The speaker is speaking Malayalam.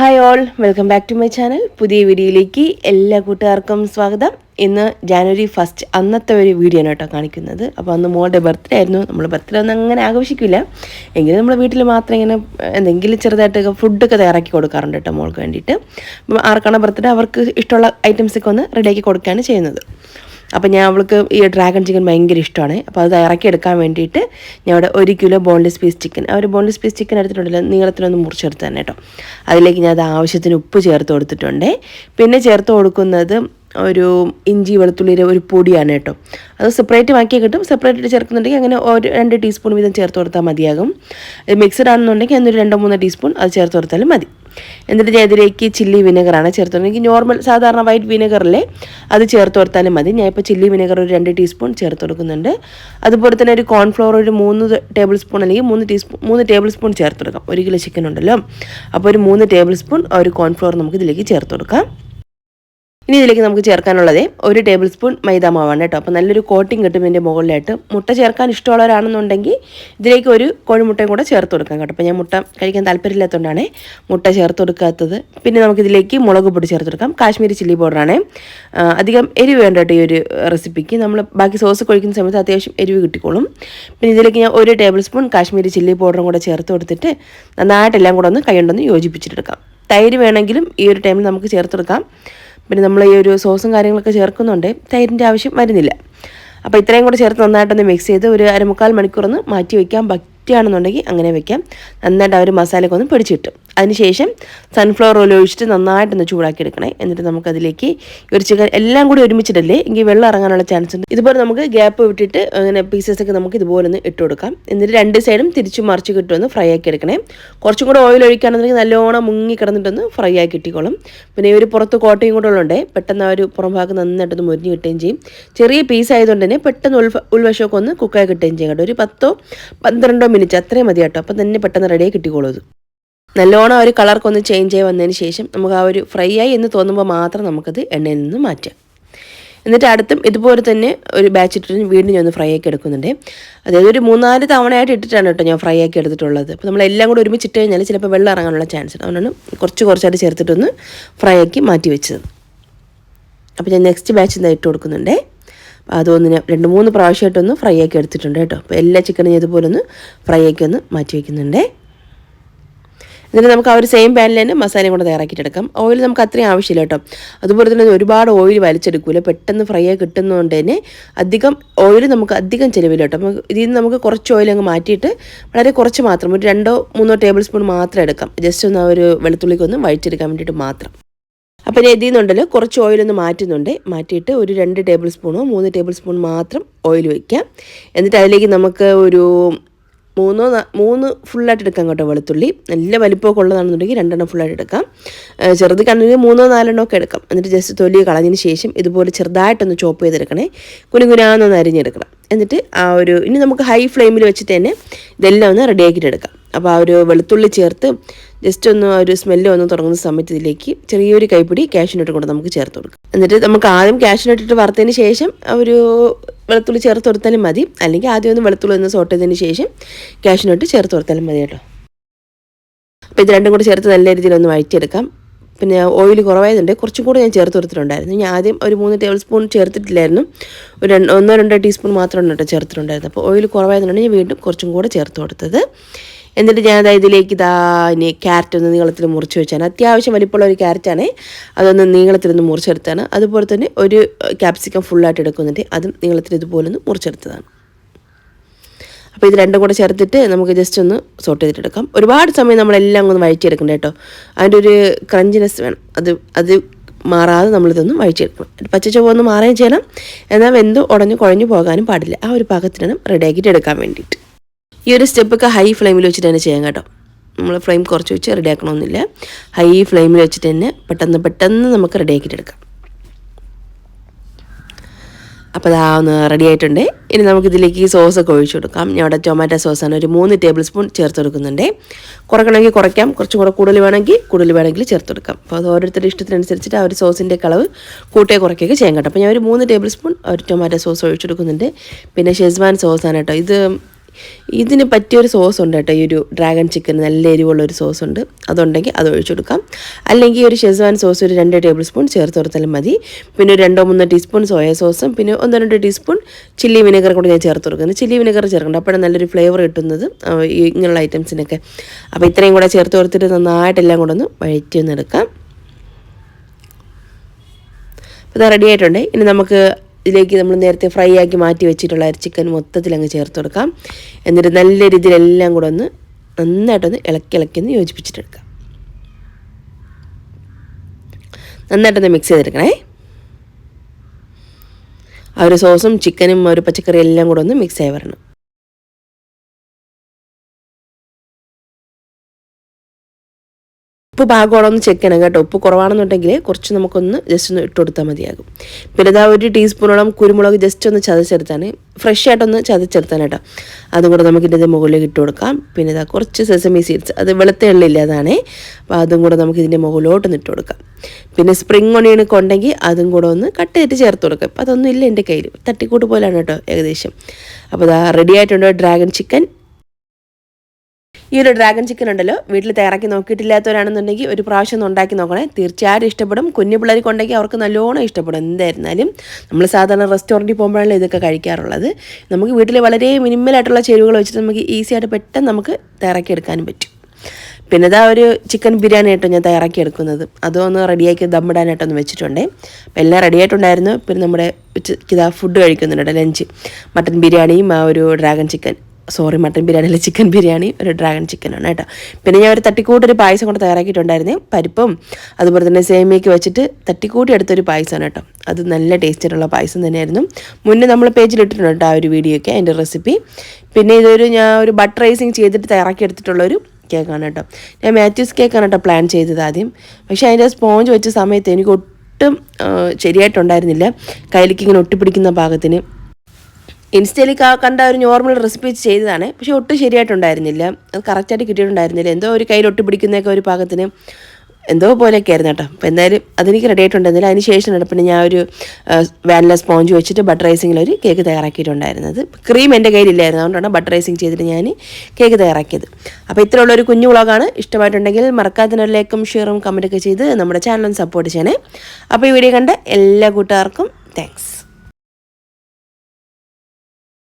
Hi all welcome back to my channel പുതിയ വീഡിയോയിലേക്ക് എല്ലാ കൂട്ടുകാർക്കും സ്വാഗതം. ഇന്ന് ജാനുവരി ഫസ്റ്റ് അന്നത്തെ ഒരു വീഡിയോ ആണ് കേട്ടോ കാണിക്കുന്നത്. അപ്പോൾ അന്ന് മോളുടെ ബർത്ത്ഡേ ആയിരുന്നു. നമ്മൾ ബർത്ത്ഡേ ഒന്നും അങ്ങനെ ആഘോഷിക്കില്ല. എങ്കിലും നമ്മൾ വീട്ടിൽ മാത്രം ഇങ്ങനെ എന്തെങ്കിലും ചെറുതായിട്ടൊക്കെ ഫുഡൊക്കെ തയ്യാറാക്കി കൊടുക്കാറുണ്ട് കേട്ടോ മോൾക്ക് വേണ്ടിയിട്ട്. ആർക്കാണ് ബർത്ത്ഡേ അവർക്ക് ഇഷ്ടമുള്ള ഐറ്റംസൊക്കെ ഒന്ന് റെഡിയാക്കി കൊടുക്കുകയാണ് ചെയ്യുന്നത്. അപ്പോൾ ഞാൻ അവൾക്ക് ഈ ഡ്രാഗൺ ചിക്കൻ ഭയങ്കര ഇഷ്ടമാണ്. അപ്പോൾ അത് ഇറക്കി എടുക്കാൻ വേണ്ടിയിട്ട് ഞാൻ അവിടെ ഒരു കിലോ ബോൺലെസ് പീസ് ചിക്കൻ ആ ഒരു ബോൺലെസ് പീസ് ചിക്കൻ എടുത്തിട്ടുണ്ടല്ലോ നീളത്തിനൊന്ന് മുറിച്ചെടുത്ത് തന്നെ കേട്ടോ. അതിലേക്ക് ഞാൻ അത് ആവശ്യത്തിന് ഉപ്പ് ചേർത്ത് കൊടുത്തിട്ടുണ്ട്. പിന്നെ ചേർത്ത് കൊടുക്കുന്നത് ഒരു ഇഞ്ചി വെളുത്തുള്ളിയുടെ ഒരു പൊടിയാണ് കേട്ടോ. അത് സെപ്പറേറ്റ് ആക്കിയാൽ കിട്ടും. സെപ്പറേറ്റ് ചേർക്കുന്നുണ്ടെങ്കിൽ അങ്ങനെ ഒരു രണ്ട് ടീസ്പൂൺ വീതം ചേർത്ത് കൊടുത്താൽ മതിയാകും. മിക്സഡ് ആണെന്നുണ്ടെങ്കിൽ അന്നൊരു രണ്ടോ മൂന്നോ ടീസ്പൂൺ അത് ചേർത്ത് കൊടുത്താലും മതി. എന്നിട്ട് ഞാൻ ചില്ലി വിനെഗറാണ് ചേർത്തുണ്ടെങ്കിൽ നോർമൽ സാധാരണ വൈറ്റ് വിനെഗറിലെ അത് ചേർത്ത് കൊടുത്താലും മതി. ഞാൻ ഇപ്പോൾ ചില്ലി വിനെഗർ ഒരു രണ്ട് ടീസ്പൂൺ ചേർത്ത് കൊടുക്കുന്നുണ്ട്. അതുപോലെ തന്നെ ഒരു കോൺഫ്ലവർ ഒരു മൂന്ന് ടേബിൾ സ്പൂൺ അല്ലെങ്കിൽ മൂന്ന് ടീസ്പൂൺ മൂന്ന് ടേബിൾ സ്പൂൺ ചേർത്ത് കൊടുക്കാം. ഒരു കിലോ ചിക്കൻ ഉണ്ടല്ലോ. അപ്പോൾ ഒരു മൂന്ന് ടേബിൾ സ്പൂൺ ഒരു കോൺഫ്ലവർ നമുക്ക് ഇതിലേക്ക് ചേർത്ത് കൊടുക്കാം. ഇനി ഇതിലേക്ക് നമുക്ക് ചേർക്കാനുള്ളത് ഒരു ടേബിൾ സ്പൂൺ മൈദ മാവാണ് കേട്ടോ. അപ്പോൾ നല്ലൊരു കോട്ടിങ് കിട്ടും ഇതിന്റെ മുകളിലായിട്ട്. മുട്ട ചേർക്കാൻ ഇഷ്ടമുള്ളവരാണെന്നുണ്ടെങ്കിൽ ഇതിലേക്ക് ഒരു കോഴിമുട്ടയും കൂടെ ചേർത്ത് കൊടുക്കാം കേട്ടോ. അപ്പോൾ ഞാൻ മുട്ട കഴിക്കാൻ താല്പര്യമില്ലാത്തതുകൊണ്ടാണ് മുട്ട ചേർത്ത് കൊടുക്കാത്തത്. പിന്നെ നമുക്കിതിലേക്ക് മുളക് പൊടി ചേർത്ത് കൊടുക്കാം. കാശ്മീരി ചില്ലി പൗഡറാണ്. അധികം എരിവ് വേണ്ട ഈ ഒരു റെസിപ്പിക്ക്. നമ്മൾ ബാക്കി സോസ് കഴിക്കുന്ന സമയത്ത് അത്യാവശ്യം എരിവ് കിട്ടിക്കോളും. പിന്നെ ഇതിലേക്ക് ഞാൻ ഒരു ടേബിൾ സ്പൂൺ കാശ്മീരി ചില്ലി പൗഡറും കൂടെ ചേർത്ത് കൊടുത്തിട്ട് നന്നായിട്ടെല്ലാം കൂടെ ഒന്ന് കൈകൊണ്ടൊന്ന് യോജിപ്പിച്ചിട്ടെടുക്കാം. തൈര് വേണമെങ്കിലും ഈ ഒരു ടൈമിൽ നമുക്ക് ചേർത്തെടുക്കാം പിന്നെ നമ്മൾ ഈ ഒരു സോസും കാര്യങ്ങളൊക്കെ ചേർക്കുന്നുണ്ട്. തൈരിന്റെ ആവശ്യം വരുന്നില്ല. അപ്പോൾ ഇത്രയും കൂടെ ചേർത്ത് നന്നായിട്ടൊന്ന് മിക്സ് ചെയ്ത് ഒരു അരമുക്കാൽ മണിക്കൂറൊന്ന് മാറ്റി വയ്ക്കാൻ പറ്റുകയാണെന്നുണ്ടെങ്കിൽ അങ്ങനെ വെക്കാം. നന്നായിട്ട് ആ ഒരു മസാലയൊക്കെ ഒന്ന് പിടിച്ച് കിട്ടും. അതിനുശേഷം സൺഫ്ലവർ ഓയിൽ ഒഴിച്ചിട്ട് നന്നായിട്ടൊന്ന് ചൂടാക്കി എടുക്കണേ എന്നിട്ട് നമുക്കതിലേക്ക് ഒരു ചിക്കൻ എല്ലാം കൂടി ഒരുമിച്ചിട്ടല്ലേ എങ്കിൽ വെള്ളം ഇറങ്ങാനുള്ള ചാൻസ് ഉണ്ട്. ഇതുപോലെ നമുക്ക് ഗ്യാപ്പ് വിട്ടിട്ട് അങ്ങനെ പീസസൊക്കെ നമുക്ക് ഇതുപോലെ ഒന്ന് ഇട്ട് കൊടുക്കാം. എന്നിട്ട് രണ്ട് സൈഡും തിരിച്ചു മറിച്ച് കിട്ടുമെന്ന് ഫ്രൈ ആക്കി എടുക്കണേ. കുറച്ചും കൂടെ ഓയിൽ ഒഴിക്കുകയാണെന്നുണ്ടെങ്കിൽ നല്ലോണം മുങ്ങി കിടന്നിട്ടൊന്ന് ഫ്രൈ ആക്കി കിട്ടിക്കോളും. പിന്നെ ഒരു പുറത്ത് കോട്ടയും കൂടെ പെട്ടെന്ന് ആ ഒരു പുറം ഭാഗം നന്നായിട്ടൊന്ന് മുരിഞ്ഞ് കിട്ടുകയും ചെയ്യും. ചെറിയ പീസ് ആയതുകൊണ്ട് തന്നെ പെട്ടെന്ന് ഉൾ ഉൾവശമൊക്കെ ഒന്ന് കുക്കായി കിട്ടുകയും ചെയ്യും കേട്ടോ. ഒരു പത്തോ പന്ത്രണ്ടോ മിനിറ്റ് അത്രയും മതി കേട്ടോ. അപ്പം തന്നെ പെട്ടെന്ന് റെഡിയായി കിട്ടിക്കോളൂ നല്ലോണം ആ ഒരു കളർക്കൊന്ന് ചേഞ്ച് ആയി വന്നതിന് ശേഷം നമുക്ക് ആ ഒരു ഫ്രൈ ആയി എന്ന് തോന്നുമ്പോൾ മാത്രം നമുക്കത് എണ്ണയിൽ നിന്ന് മാറ്റാം. എന്നിട്ട് അടുത്തും ഇതുപോലെ തന്നെ ഒരു ബാച്ച് ഇട്ടിട്ട് വീണ്ടും ഞാൻ ഒന്ന് ഫ്രൈ ആക്കി എടുക്കുന്നുണ്ട്. അതായത് ഒരു മൂന്നാൽ തവണയായിട്ട് ഇട്ടിട്ടാണ് കേട്ടോ ഞാൻ ഫ്രൈ ആക്കി എടുത്തിട്ടുള്ളത്. അപ്പോൾ നമ്മളെല്ലാം കൂടി ഒരുമിച്ചിട്ട് കഴിഞ്ഞാൽ ചിലപ്പോൾ വെള്ളം ഇറങ്ങാനുള്ള ചാൻസ് ഉണ്ട്. അതുകൊണ്ടാണ് കുറച്ച് കുറച്ചായിട്ട് ചേർത്തിട്ടൊന്ന് ഫ്രൈ ആക്കി മാറ്റി വെച്ചത്. അപ്പോൾ ഞാൻ നെക്സ്റ്റ് ബാച്ച് ഇട്ട് കൊടുക്കുന്നുണ്ടേ. അപ്പോൾ അതൊന്ന് ഞാൻ രണ്ട് മൂന്ന് പ്രാവശ്യമായിട്ടൊന്ന് ഫ്രൈ ആക്കി എടുത്തിട്ടുണ്ട് കേട്ടോ. അപ്പോൾ എല്ലാ ചിക്കനും ഇതുപോലെ ഒന്ന് ഫ്രൈ ആക്കി ഒന്ന് മാറ്റി വയ്ക്കുന്നുണ്ടേ എന്നിട്ട് നമുക്ക് ആ ഒരു സെയിം പാനിൽ തന്നെ മസാലയും കൂടെ തയ്യാറാക്കിയിട്ടെടുക്കാം ഓയിൽ നമുക്ക് അത്രയും ആവശ്യമില്ല കേട്ടോ. അതുപോലെ തന്നെ ഒരുപാട് ഓയിൽ വലിച്ചെടുക്കില്ല പെട്ടെന്ന് ഫ്രൈ ആയി കിട്ടുന്നതുകൊണ്ട് തന്നെ അധികം ഓയിൽ നമുക്ക് അധികം ചിലവില്ല കേട്ടോ. നമുക്ക് ഇതിൽ നിന്ന് നമുക്ക് കുറച്ച് ഓയിൽ അങ്ങ് മാറ്റിയിട്ട് വളരെ കുറച്ച് മാത്രം ഒരു രണ്ടോ മൂന്നോ ടേബിൾ സ്പൂൺ മാത്രം എടുക്കാം. ജസ്റ്റ് ഒന്ന് ആ ഒരു വെളുത്തുള്ളിക്കൊന്ന് വഴിച്ചെടുക്കാൻ വേണ്ടിയിട്ട് മാത്രം. അപ്പോൾ ഇതിൽ നിന്നുണ്ടല്ലോ കുറച്ച് ഓയിലൊന്ന് മാറ്റുന്നുണ്ട്. മാറ്റിയിട്ട് ഒരു രണ്ട് ടേബിൾ സ്പൂണോ മൂന്ന് ടേബിൾ സ്പൂൺ മാത്രം ഓയിൽ വയ്ക്കാം എന്നിട്ട് അതിലേക്ക് നമുക്ക് ഒരു മൂന്നോ മൂന്ന് ഫുള്ളായിട്ട് എടുക്കാം കേട്ടോ വെളുത്തുള്ളി. നല്ല വലിപ്പമൊക്കെ ഉള്ളതാണെന്നുണ്ടെങ്കിൽ രണ്ടെണ്ണം ഫുള്ളായിട്ട് എടുക്കാം. ചെറുത് കണ്ണിന് മൂന്നോ നാലെണ്ണോ ഒക്കെ എടുക്കാം. എന്നിട്ട് ജസ്റ്റ് തൊലി കളഞ്ഞതിന് ശേഷം ഇതുപോലെ ചെറുതായിട്ടൊന്ന് ചോപ്പ് ചെയ്തെടുക്കണേ. കുനുകുനാന്നൊന്ന് അരിഞ്ഞെടുക്കണം. എന്നിട്ട് ആ ഒരു ഇനി നമുക്ക് ഹൈ ഫ്ലെയിമിൽ വെച്ചിട്ട് തന്നെ ഇതെല്ലാം ഒന്ന് റെഡിയാക്കിയിട്ട് എടുക്കാം. അപ്പോൾ ആ ഒരു വെളുത്തുള്ളി ചേർത്ത് ജസ്റ്റ് ഒന്ന് ഒരു സ്മെല്ല് ഒന്ന് തുടങ്ങുന്ന സമയത്ത് ഇതിലേക്ക് ചെറിയൊരു കൈപ്പിടി കാഷ്യൂനട്ട് കൊണ്ട് നമുക്ക് ചേർത്ത് കൊടുക്കാം. എന്നിട്ട് നമുക്ക് ആദ്യം കാഷ്യൂനട്ട് ഇട്ട് വറുത്തതിന് ശേഷം ഒരു വെളുത്തുള്ളി ചേർത്ത് കൊടുത്താലും മതി. അല്ലെങ്കിൽ ആദ്യം ഒന്ന് വെളുത്തുള്ളി ഒന്ന് സോട്ട് ചെയ്തതിന് ശേഷം ക്യാഷിനോട്ട് ചേർത്ത് കൊടുത്താലും മതി കേട്ടോ. അപ്പോൾ ഇത് രണ്ടും കൂടി ചേർത്ത് നല്ല രീതിയിൽ ഒന്ന് വഴറ്റിയെടുക്കാം. പിന്നെ ഓയിൽ കുറവായതുണ്ട് കുറച്ചും കൂടി ഞാൻ ചേർത്ത് കൊടുത്തിട്ടുണ്ടായിരുന്നു. ഞാൻ ആദ്യം ഒരു മൂന്ന് ടേബിൾ സ്പൂൺ ചേർത്തിട്ടില്ലായിരുന്നു. ഒരു ഒന്നോ രണ്ടോ ടീസ്പൂൺ മാത്രമാണ് കേട്ടോ ചേർത്തിട്ടുണ്ടായിരുന്നത്. അപ്പോൾ ഓയിൽ കുറവായതുകൊണ്ടാണ് ഞാൻ വീണ്ടും കുറച്ചും കൂടെ ചേർത്ത് കൊടുത്തത്. എന്നിട്ട് ഞാൻ ഇതിലേക്ക് ഇതാ ഇനി ക്യാരറ്റ് ഒന്ന് നീളത്തിൽ മുറിച്ച് വെച്ചാണ്. അത്യാവശ്യം വലിപ്പമുള്ള ഒരു ക്യാരറ്റാണ് അതൊന്ന് നീളത്തിലൊന്ന് മുറിച്ചെടുത്താണ്. അതുപോലെ തന്നെ ഒരു ക്യാപ്സിക്കം ഫുള്ളായിട്ട് എടുക്കുന്നുണ്ട്. അതും നീളത്തിൽ ഇതുപോലെ ഒന്ന് മുറിച്ചെടുത്തതാണ്. അപ്പോൾ ഇത് രണ്ടും കൂടെ ചേർത്തിട്ട് നമുക്ക് ജസ്റ്റ് ഒന്ന് സോട്ട് ചെയ്തിട്ടെടുക്കാം ഒരുപാട് സമയം നമ്മളെല്ലാം ഒന്ന് വഴിച്ചെടുക്കണ്ട കേട്ടോ. അതിന്റെ ഒരു ക്രഞ്ചിനെസ് വേണം. അത് അത് മാറാതെ നമ്മളിതൊന്നും വഴിച്ചെടുക്കണം പച്ചച്ചൊവ്വ ഒന്ന് മാറുകയും ചെയ്യണം. എന്നാൽ വെന്ത് ഉടഞ്ഞ് കുഴഞ്ഞു പോകാനും പാടില്ല. ആ ഒരു പാകത്തിനാണ് റെഡിയാക്കിയിട്ട് എടുക്കാൻ വേണ്ടിയിട്ട്. ഈ ഒരു സ്റ്റെപ്പൊക്കെ ഹൈ ഫ്ലെയിമിൽ വെച്ചിട്ട് തന്നെ ചെയ്യാം കേട്ടോ. നമ്മൾ ഫ്ലെയിം കുറച്ച് വെച്ച് റെഡി ആക്കണമെന്നില്ല ഹൈ ഫ്ലെയിമിൽ വെച്ചിട്ട് തന്നെ പെട്ടെന്ന് പെട്ടെന്ന് നമുക്ക് റെഡി ആക്കിയിട്ടെടുക്കാം അപ്പോൾ അതാ ഒന്ന് റെഡി ആയിട്ടുണ്ട്. ഇനി നമുക്കിതിലേക്ക് സോസൊക്കെ ഒഴിച്ചു കൊടുക്കാം. ഞാൻ അവിടെ ടൊമാറ്റോ സോസാണ് ഒരു മൂന്ന് ടേബിൾ സ്പൂൺ ചേർത്ത് കൊടുക്കുന്നുണ്ട്. കുറക്കണമെങ്കിൽ കുറയ്ക്കാം. കുറച്ചും കൂടെ കൂടുതൽ വേണമെങ്കിൽ കൂടുതൽ വേണമെങ്കിൽ ചേർത്ത് കൊടുക്കാം. അപ്പോൾ അത് ഓരോരുത്തരുടെ ഇഷ്ടത്തിനനുസരിച്ചിട്ട് ആ ഒരു സോസിന്റെ കളവ് കൂട്ടേ കുറയ്ക്കുകയൊക്കെ ചെയ്യാൻ കേട്ടോ. അപ്പോൾ ഞാൻ ഒരു മൂന്ന് ടേബിൾ സ്പൂൺ ഒരു ടൊമാറ്റോ സോസ് ഒഴിച്ചു കൊടുക്കുന്നുണ്ട്. പിന്നെ ഷെസ്വാൻ സോസാണ് കേട്ടോ. ഇത് ഇതിന് പറ്റിയൊരു സോസ് ഉണ്ട് കേട്ടോ. ഈ ഒരു ഡ്രാഗൺ ചിക്കൻ നല്ല എരിവുള്ള ഒരു സോസ് ഉണ്ട് അതുണ്ടെങ്കിൽ അത് ഒഴിച്ചു കൊടുക്കാം. അല്ലെങ്കിൽ ഒരു ഷെസ്വാൻ സോസ് ഒരു രണ്ട് ടേബിൾ സ്പൂൺ ചേർത്ത് കൊടുത്താലും മതി. പിന്നെ രണ്ടോ മൂന്നോ ടീസ്പൂൺ സോയ സോസും പിന്നെ ഒന്നോ രണ്ടോ ടീസ്പൂൺ ചില്ലി വിനെഗർ കൂടി ഞാൻ ചേർത്ത് കൊടുക്കുന്നത്. ചില്ലി വിനെഗർ ചേർക്കണം അപ്പോഴാണ് നല്ലൊരു ഫ്ലേവർ കിട്ടുന്നത്. ഇങ്ങനെയുള്ള ഐറ്റംസിനൊക്കെ. അപ്പോൾ ഇത്രയും കൂടെ ചേർത്ത് കൊടുത്തിട്ട് നന്നായിട്ടെല്ലാം കൂടെ ഒന്ന് വഴറ്റി ഒന്ന് എടുക്കാം. അപ്പോൾ ഇത് റെഡി ആയിട്ടുണ്ട്. ഇനി നമുക്ക് ഇതിലേക്ക് നമ്മൾ നേരത്തെ ഫ്രൈ ആക്കി മാറ്റി വെച്ചിട്ടുള്ള ചിക്കൻ മൊത്തത്തിൽ അങ്ങ് ചേർത്ത് കൊടുക്കാം. എന്നിട്ട് നല്ല രീതിയിൽ എല്ലാം കൂടെ ഒന്ന് നന്നായിട്ടൊന്ന് ഇളക്കി ഇളക്കി ഒന്ന് യോജിപ്പിച്ചിട്ടെടുക്കാം. നന്നായിട്ടൊന്ന് മിക്സ് ചെയ്തെടുക്കണേ. ആ ഒരു സോസും ചിക്കനും ഒരു പച്ചക്കറി എല്ലാം കൂടെ ഒന്ന് മിക്സ് ആയി വരണം. ഉപ്പ് പാകമാണോന്ന് ചെക്ക് ചെയ്യണം കേട്ടോ. ഉപ്പ് കുറവാണെന്നുണ്ടെങ്കിൽ കുറച്ച് നമുക്കൊന്ന് ജസ്റ്റ് ഒന്ന് ഇട്ട് കൊടുത്താൽ മതിയാകും. പിന്നെ ഇതാ ഒരു ടീസ്പൂണോളം കുരുമുളക് ജസ്റ്റ് ഒന്ന് ചതച്ചെടുത്താണ്. ഫ്രഷ് ആയിട്ടൊന്ന് ചതച്ചെടുത്താണ് കേട്ടോ. അതും കൂടെ നമുക്ക് ഇതിന്റെ മുകളിലേക്ക് ഇട്ട് കൊടുക്കാം. പിന്നെ ഇതാ കുറച്ച് സെസമി സീഡ്സ് അത് വെളുത്ത എള്ളില്ല അതാണേ. അപ്പോൾ അതും കൂടെ നമുക്ക് ഇതിന്റെ മുകളിലോട്ടൊന്ന് ഇട്ട് കൊടുക്കാം. പിന്നെ സ്പ്രിങ് ഒണിയണൊക്കെ ഉണ്ടെങ്കിൽ അതും കൂടെ ഒന്ന് കട്ട് ചെയ്തിട്ട് ചേർത്ത് കൊടുക്കാം. അപ്പോൾ അതൊന്നും ഇല്ല എന്റെ കയ്യിൽ തട്ടിക്കൂട്ട് പോലെയാണ് കേട്ടോ ഏകദേശം. അപ്പോൾ ഇതാ റെഡി ആയിട്ടുണ്ട്? ഡ്രാഗൺ ചിക്കൻ ഈ ഒരു ഡ്രാഗൺ ചിക്കൻ ഉണ്ടല്ലോ വീട്ടിൽ തയ്യാറാക്കി നോക്കിയിട്ടില്ലാത്തവരാണെന്നുണ്ടെങ്കിൽ ഒരു പ്രാവശ്യം ഒന്ന് ഉണ്ടാക്കി നോക്കണേ. തീർച്ചയായും ഇഷ്ടപ്പെടും. കുഞ്ഞു പിള്ളേർക്ക് ഉണ്ടെങ്കിൽ അവർക്ക് നല്ലോണം ഇഷ്ടപ്പെടും. എന്തായിരുന്നാലും നമ്മൾ സാധാരണ റെസ്റ്റോറന്റിൽ പോകുമ്പോഴാണ് ഇതൊക്കെ കഴിക്കാറുള്ളത്. നമുക്ക് വീട്ടിൽ വളരെ മിനിമൽ ആയിട്ടുള്ള ചേരുവകൾ വെച്ചിട്ട് നമുക്ക് ഈസി ആയിട്ട് പെട്ടെന്ന് നമുക്ക് തയ്യാറാക്കി എടുക്കാനും പറ്റും. പിന്നെ ഇതാ ഒരു ചിക്കൻ ബിരിയാണി ആയിട്ടോ ഞാൻ തയ്യാറാക്കി എടുക്കുന്നത്. അതും ഒന്ന് റെഡിയാക്കി ദമ്മിടാനായിട്ടൊന്ന് വെച്ചിട്ടുണ്ട്. അപ്പം എല്ലാം റെഡി ആയിട്ടുണ്ടായിരുന്നു. പിന്നെ നമ്മുടെ ഇതാ ഫുഡ് കഴിക്കുന്നുണ്ട് ലഞ്ച് മട്ടൻ ബിരിയാണിയും ആ ഒരു dragon chicken sorry mutton biryani അല്ല ചിക്കൻ ബിരിയാണി ഒരു ഡ്രാഗൺ ചിക്കനാണ് കേട്ടോ. പിന്നെ ഞാൻ ഒരു തട്ടിക്കൂട്ടൊരു പായസം കൊണ്ട് തയ്യാറാക്കിയിട്ടുണ്ടായിരുന്നേ പരിപ്പും അതുപോലെ തന്നെ സേമിയൊക്കെ വെച്ചിട്ട് തട്ടിക്കൂട്ടി എടുത്തൊരു പായസമാണ് കേട്ടോ. അത് നല്ല ടേസ്റ്റിലുള്ള പായസം തന്നെയായിരുന്നു. മുന്നേ നമ്മൾ പേജിൽ ഇട്ടിട്ടുണ്ട് കേട്ടോ ആ ഒരു വീഡിയോ ഒക്കെ അതിന്റെ റെസിപ്പി പിന്നെ ഇതൊരു ഞാൻ ഒരു ബട്ടർ റൈസിങ് ചെയ്തിട്ട് തയ്യാറാക്കി എടുത്തിട്ടുള്ളൊരു കേക്കാണ് കേട്ടോ. ഞാൻ മാത്യൂസ് കേക്കാണ് കേട്ടോ പ്ലാൻ ചെയ്തത് ആദ്യം. പക്ഷേ അതിന്റെ സ്പോഞ്ച് വെച്ച സമയത്ത് എനിക്ക് ഒട്ടും ശരിയായിട്ടുണ്ടായിരുന്നില്ല. കയ്യിലേക്ക് ഇങ്ങനെ ഒട്ടിപ്പിടിക്കുന്ന പാകത്തിന്. ഇൻസ്റ്റയിൽ കണ്ട ഒരു നോർമൽ റെസിപ്പി ചെയ്തതാണ്. പക്ഷെ ഒട്ടും ശരിയായിട്ടുണ്ടായിരുന്നില്ല. അത് കറക്റ്റായിട്ട് കിട്ടിയിട്ടുണ്ടായിരുന്നില്ല. എന്തോ ഒരു കയ്യിൽ ഒട്ടി പിടിക്കുന്നതൊക്കെ ഒരു പാകത്തിന് എന്തോ പോലെയൊക്കെ ആയിരുന്നു കേട്ടോ. അപ്പോൾ എന്തായാലും അതെനിക്ക് റെഡി ആയിട്ടുണ്ടായിരുന്നില്ല അതിന് ശേഷമാണ് പിന്നെ ഞാൻ ഒരു വാനില സ്പോഞ്ച് വെച്ചിട്ട് ബട്ടർ റൈസിങ്ങിൽ ഒരു കേക്ക് തയ്യാറാക്കിയിട്ടുണ്ടായിരുന്നത്. ക്രീം എന്റെ കയ്യിലില്ലായിരുന്നു. അതുകൊണ്ടാണ് ബട്ടർ റൈസിങ് ചെയ്തിട്ട് ഞാൻ കേക്ക് തയ്യാറാക്കിയത്. അപ്പോൾ ഇത്രയുള്ള ഒരു കുഞ്ഞു വ്ളോഗാണ്. ഇഷ്ടമായിട്ടുണ്ടെങ്കിൽ മറക്കാതെ ഒരു ലൈക്കും ഷെയറും കമന്റൊക്കെ ചെയ്ത് നമ്മുടെ ചാനൽ സപ്പോർട്ട് ചെയ്യണേ. അപ്പോൾ ഈ വീഡിയോ കണ്ട എല്ലാ കൂട്ടുകാർക്കും താങ്ക്സ്